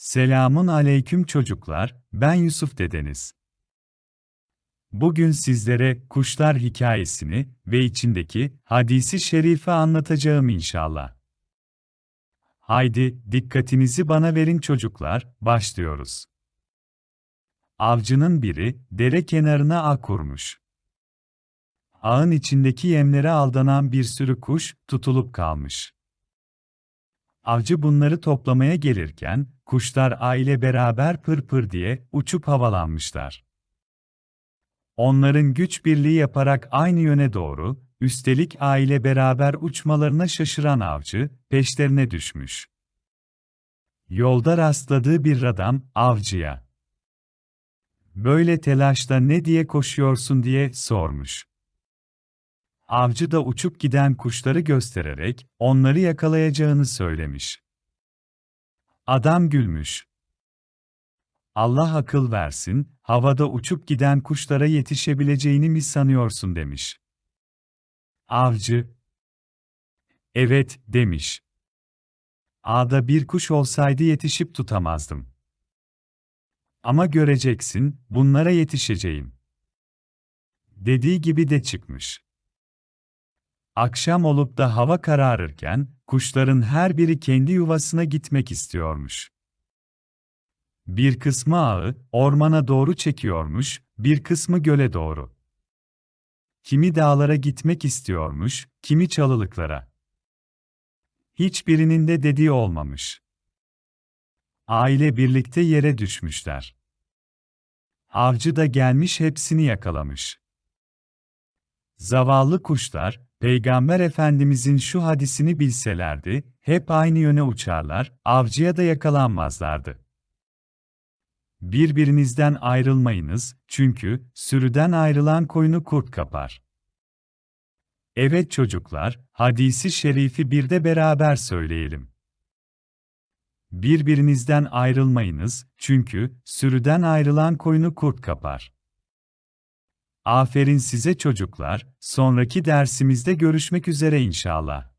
Selamun aleyküm çocuklar, ben Yusuf dedeniz. Bugün sizlere kuşlar hikayesini ve içindeki hadisi şerifi anlatacağım inşallah. Haydi dikkatinizi bana verin çocuklar, başlıyoruz. Avcının biri dere kenarına ağ kurmuş. Ağın içindeki yemlere aldanan bir sürü kuş tutulup kalmış. Avcı bunları toplamaya gelirken, kuşlar aile beraber pır pır diye uçup havalanmışlar. Onların güç birliği yaparak aynı yöne doğru, üstelik aile beraber uçmalarına şaşıran avcı, peşlerine düşmüş. Yolda rastladığı bir adam, avcıya. Böyle telaşta ne diye koşuyorsun diye sormuş. Avcı da uçup giden kuşları göstererek, onları yakalayacağını söylemiş. Adam gülmüş. Allah akıl versin, havada uçup giden kuşlara yetişebileceğini mi sanıyorsun demiş. Avcı, evet, demiş. Ağda bir kuş olsaydı yetişip tutamazdım. Ama göreceksin, bunlara yetişeceğim. Dediği gibi de çıkmış. Akşam olup da hava kararırken, kuşların her biri kendi yuvasına gitmek istiyormuş. Bir kısmı ağı, ormana doğru çekiyormuş, bir kısmı göle doğru. Kimi dağlara gitmek istiyormuş, kimi çalılıklara. Hiçbirinin de dediği olmamış. Aile birlikte yere düşmüşler. Avcı da gelmiş hepsini yakalamış. Zavallı kuşlar, Peygamber Efendimizin şu hadisini bilselerdi, hep aynı yöne uçarlar, avcıya da yakalanmazlardı. Birbirinizden ayrılmayınız, çünkü sürüden ayrılan koyunu kurt kapar. Evet çocuklar, hadisi şerifi bir de beraber söyleyelim. Birbirinizden ayrılmayınız, çünkü sürüden ayrılan koyunu kurt kapar. Aferin size çocuklar, sonraki dersimizde görüşmek üzere inşallah.